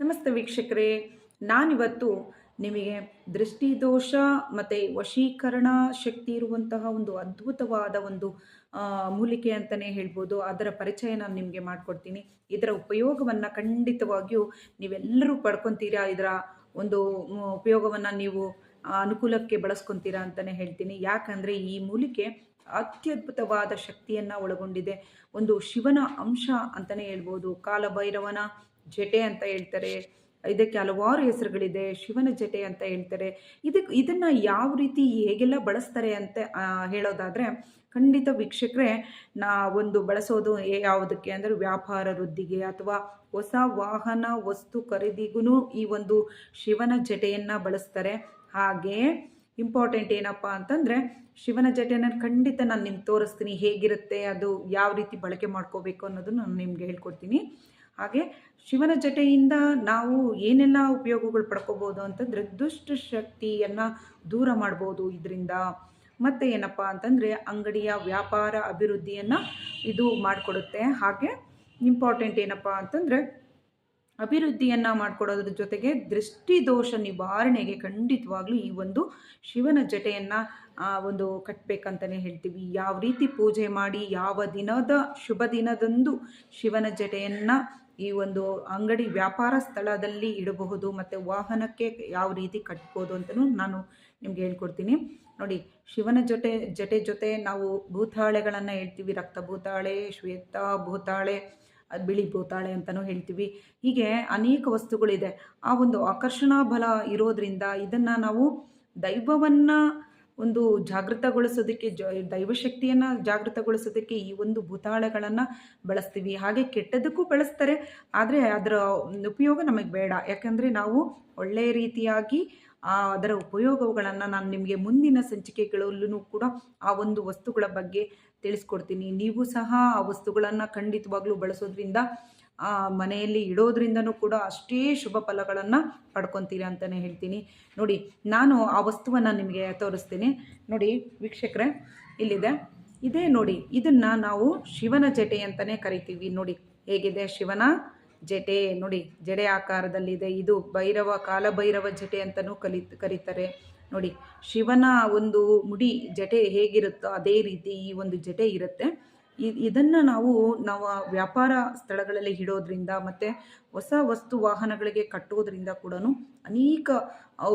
ನಮಸ್ತೆ ವೀಕ್ಷಕರೇ. ನಾನಿವತ್ತು ನಿಮಗೆ ದೃಷ್ಟಿದೋಷ ಮತ್ತು ವಶೀಕರಣ ಶಕ್ತಿ ಇರುವಂತಹ ಒಂದು ಅದ್ಭುತವಾದ ಒಂದು ಮೂಲಿಕೆ ಅಂತಲೇ ಹೇಳ್ಬೋದು. ಅದರ ಪರಿಚಯ ನಾನು ನಿಮಗೆ ಮಾಡಿಕೊಡ್ತೀನಿ. ಇದರ ಉಪಯೋಗವನ್ನು ಖಂಡಿತವಾಗಿಯೂ ನೀವೆಲ್ಲರೂ ಪಡ್ಕೊತೀರಾ? ಇದರ ಒಂದು ಉಪಯೋಗವನ್ನು ನೀವು ಅನುಕೂಲಕ್ಕೆ ಬಳಸ್ಕೊತೀರಾ ಅಂತಲೇ ಹೇಳ್ತೀನಿ. ಯಾಕಂದರೆ ಈ ಮೂಲಿಕೆ ಅತ್ಯದ್ಭುತವಾದ ಶಕ್ತಿಯನ್ನು ಒಳಗೊಂಡಿದೆ. ಒಂದು ಶಿವನ ಅಂಶ ಅಂತಲೇ ಹೇಳ್ಬೋದು. ಕಾಲಭೈರವನ ಜಟೆ ಅಂತ ಹೇಳ್ತಾರೆ. ಇದಕ್ಕೆ ಹಲವಾರು ಹೆಸರುಗಳಿದೆ. ಶಿವನ ಜಟೆ ಅಂತ ಹೇಳ್ತಾರೆ. ಇದಕ್ಕೆ ಇದನ್ನು ಯಾವ ರೀತಿ ಹೇಗೆಲ್ಲ ಬಳಸ್ತಾರೆ ಅಂತ ಹೇಳೋದಾದ್ರೆ ಹೇಳೋದಾದರೆ, ಖಂಡಿತ ವೀಕ್ಷಕರೇ ನಾ ಒಂದು ಬಳಸೋದು ಯಾವುದಕ್ಕೆ ಅಂದರೆ ವ್ಯಾಪಾರ ವೃದ್ಧಿಗೆ ಅಥವಾ ಹೊಸ ವಾಹನ, ವಸ್ತು ಖರೀದಿಗೂ ಈ ಒಂದು ಶಿವನ ಜಟೆಯನ್ನು ಬಳಸ್ತಾರೆ. ಹಾಗೆ ಇಂಪಾರ್ಟೆಂಟ್ ಏನಪ್ಪ ಅಂತಂದರೆ ಶಿವನ ಜಟೆನ ಖಂಡಿತ ನಾನು ನಿಮ್ಗೆ ತೋರಿಸ್ತೀನಿ ಹೇಗಿರುತ್ತೆ, ಅದು ಯಾವ ರೀತಿ ಬಳಕೆ ಮಾಡ್ಕೋಬೇಕು ಅನ್ನೋದನ್ನು ನಾನು ನಿಮ್ಗೆ ಹೇಳ್ಕೊಡ್ತೀನಿ. ಹಾಗೆ ಶಿವನ ಜಟೆಯಿಂದ ನಾವು ಏನೆಲ್ಲ ಉಪಯೋಗಗಳು ಪಡ್ಕೋಬೋದು ಅಂತಂದರೆ ದುಷ್ಟ ಶಕ್ತಿಯನ್ನು ದೂರ ಮಾಡ್ಬೋದು ಇದರಿಂದ. ಮತ್ತು ಏನಪ್ಪ ಅಂತಂದರೆ ಅಂಗಡಿಯ ವ್ಯಾಪಾರ ಅಭಿವೃದ್ಧಿಯನ್ನು ಇದು ಮಾಡಿಕೊಡುತ್ತೆ. ಹಾಗೆ ಇಂಪಾರ್ಟೆಂಟ್ ಏನಪ್ಪ ಅಂತಂದರೆ ಅಭಿವೃದ್ಧಿಯನ್ನು ಮಾಡಿಕೊಡೋದ್ರ ಜೊತೆಗೆ ದೃಷ್ಟಿದೋಷ ನಿವಾರಣೆಗೆ ಖಂಡಿತವಾಗ್ಲೂ ಈ ಒಂದು ಶಿವನ ಜಟೆಯನ್ನು ಒಂದು ಕಟ್ಟಬೇಕಂತಲೇ ಹೇಳ್ತೀವಿ. ಯಾವ ರೀತಿ ಪೂಜೆ ಮಾಡಿ, ಯಾವ ದಿನದ ಶುಭ ದಿನದಂದು ಶಿವನ ಜಟೆಯನ್ನು ಈ ಒಂದು ಅಂಗಡಿ ವ್ಯಾಪಾರ ಸ್ಥಳದಲ್ಲಿ ಇಡಬಹುದು, ಮತ್ತು ವಾಹನಕ್ಕೆ ಯಾವ ರೀತಿ ಕಟ್ಬೋದು ಅಂತಲೂ ನಾನು ನಿಮ್ಗೆ ಹೇಳ್ಕೊಡ್ತೀನಿ. ನೋಡಿ, ಶಿವನ ಜೊತೆ, ಜಟೆ ಜೊತೆ ನಾವು ಭೂತಾಳೆಗಳನ್ನು ಹೇಳ್ತೀವಿ. ರಕ್ತ ಭೂತಾಳೆ ಶ್ವೇತ ಭೂತಾಳೆ ಬಿಳಿ ಭೂತಾಳೆ ಅಂತಲೂ ಹೇಳ್ತೀವಿ. ಹೀಗೆ ಅನೇಕ ವಸ್ತುಗಳಿದೆ. ಆ ಒಂದು ಆಕರ್ಷಣಾ ಬಲ ಇರೋದ್ರಿಂದ ಇದನ್ನು ನಾವು ದೈವವನ್ನು ಒಂದು ಜಾಗೃತಗೊಳಿಸೋದಕ್ಕೆ ಜ, ದೈವಶಕ್ತಿಯನ್ನು ಜಾಗೃತಗೊಳಿಸೋದಕ್ಕೆ ಈ ಒಂದು ಭೂತಾಳಗಳನ್ನು ಬಳಸ್ತೀವಿ. ಹಾಗೆ ಕೆಟ್ಟದಕ್ಕೂ ಬಳಸ್ತಾರೆ, ಆದರೆ ಅದರ ಉಪಯೋಗ ನಮಗೆ ಬೇಡ. ಯಾಕಂದರೆ ನಾವು ಒಳ್ಳೆಯ ರೀತಿಯಾಗಿ ಅದರ ಉಪಯೋಗಗಳನ್ನು ನಾನು ನಿಮಗೆ ಮುಂದಿನ ಸಂಚಿಕೆಗಳಲ್ಲೂ ಕೂಡ ಆ ಒಂದು ವಸ್ತುಗಳ ಬಗ್ಗೆ ತಿಳಿಸ್ಕೊಡ್ತೀನಿ. ನೀವು ಸಹ ಆ ವಸ್ತುಗಳನ್ನು ಖಂಡಿತವಾಗ್ಲೂ ಬಳಸೋದ್ರಿಂದ ಮನೆಯಲ್ಲಿ ಇಡೋದ್ರಿಂದನೂ ಕೂಡ ಅಷ್ಟೇ ಶುಭ ಫಲಗಳನ್ನು ಪಡ್ಕೊತೀರಿ ಅಂತಲೇ ಹೇಳ್ತೀನಿ. ನೋಡಿ, ನಾನು ಆ ವಸ್ತುವನ್ನು ನಿಮಗೆ ತೋರಿಸ್ತೀನಿ. ನೋಡಿ, ವೀಕ್ಷಕರೇ, ಇಲ್ಲಿದೆ. ಇದೇ ನೋಡಿ, ಇದನ್ನು ನಾವು ಶಿವನ ಜಟೆ ಅಂತಲೇ ಕರಿತೀವಿ. ನೋಡಿ, ಹೇಗಿದೆ ಶಿವನ ಜಟೆ? ನೋಡಿ, ಜಡೆ ಆಕಾರದಲ್ಲಿದೆ. ಇದು ಭೈರವ, ಕಾಲಭೈರವ ಜಟೆ ಅಂತಲೂ ಕಲಿ, ಕರೀತಾರೆ. ನೋಡಿ, ಶಿವನ ಒಂದು ಮುಡಿ ಜಟೆ ಹೇಗಿರುತ್ತೋ ಅದೇ ರೀತಿ ಈ ಒಂದು ಜಟೆ ಇರುತ್ತೆ. ಇದನ್ನು ನಾವು ನಾವು ವ್ಯಾಪಾರ ಸ್ಥಳಗಳಲ್ಲಿ ಇಡೋದ್ರಿಂದ ಮತ್ತು ಹೊಸ ವಸ್ತು ವಾಹನಗಳಿಗೆ ಕಟ್ಟೋದ್ರಿಂದ ಕೂಡ ಅನೇಕ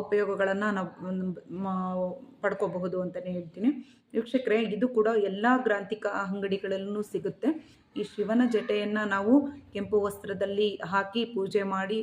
ಉಪಯೋಗಗಳನ್ನು ನಾವು ಪಡ್ಕೋಬಹುದು ಅಂತಲೇ ಹೇಳ್ತೀನಿ. ವೀಕ್ಷಕರೇ, ಇದು ಕೂಡ ಎಲ್ಲ ಗ್ರಾಂಥಿಕ ಅಂಗಡಿಗಳಲ್ಲೂ ಸಿಗುತ್ತೆ. ಈ ಶಿವನ ಜಟೆಯನ್ನು ನಾವು ಕೆಂಪು ವಸ್ತ್ರದಲ್ಲಿ ಹಾಕಿ ಪೂಜೆ ಮಾಡಿ